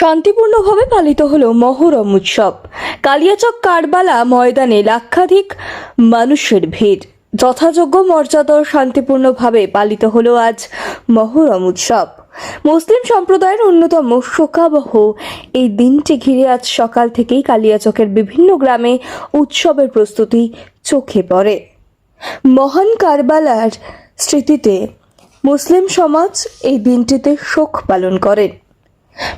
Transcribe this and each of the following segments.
শান্তিপূর্ণভাবে পালিত হলো মহরম উৎসব। কালিয়াচক কারবালা ময়দানে লাক্ষাধিক মানুষের ভিড়। যথাযোগ্য মর্যাদা শান্তিপূর্ণভাবে পালিত হলো আজ মহরম উৎসব। মুসলিম সম্প্রদায়ের অন্যতম শোকাবহ এই দিনটি ঘিরে আজ সকাল থেকেই কালিয়াচকের বিভিন্ন গ্রামে উৎসবের প্রস্তুতি চোখে পড়ে। মহান কারবালার স্মৃতিতে মুসলিম সমাজ এই দিনটিতে শোক পালন করেন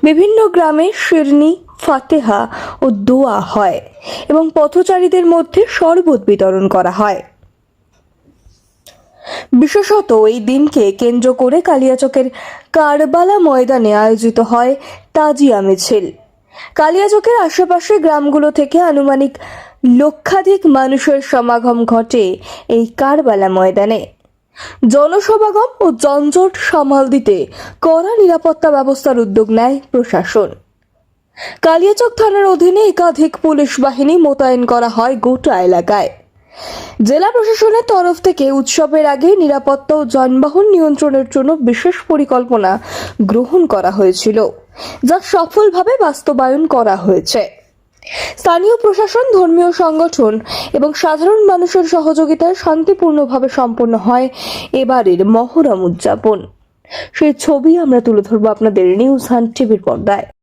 বিভিন্ন গ্রামে শিরনি, ফাতেহা ও দোয়া হয় এবং পথচারীদের মধ্যে শরবত বিতরণ করা হয়। বিশেষত এই দিনকে কেন্দ্র করে কালিয়াচকের কারবালা ময়দানে আয়োজিত হয় তাজিয়া মিছিল। কালিয়াচকের আশেপাশে গ্রামগুলো থেকে আনুমানিক লক্ষাধিক মানুষের সমাগম ঘটে এই কারবালা ময়দানে। জনসমাগম ও যানজট সামাল দিতে কড়া নিরাপত্তা ব্যবস্থার উদ্যোগ নেয় প্রশাসন। কালিয়াচক থানার অধীনে একাধিক পুলিশ বাহিনী মোতায়েন করা হয় গোটা এলাকায়। জেলা প্রশাসনের তরফ থেকে উৎসবের আগে নিরাপত্তা ও যানবাহন নিয়ন্ত্রণের জন্য বিশেষ পরিকল্পনা গ্রহণ করা হয়েছিল, যা সফলভাবে বাস্তবায়ন করা হয়েছে। স্থানীয় প্রশাসন, ধর্মীয় সংগঠন এবং সাধারণ মানুষের সহযোগিতায় শান্তিপূর্ণভাবে সম্পন্ন হয় এবারের মহরম উদযাপন। সেই ছবি আমরা তুলে ধরবো আপনাদের নিউজ হান টিভির পর্দায়।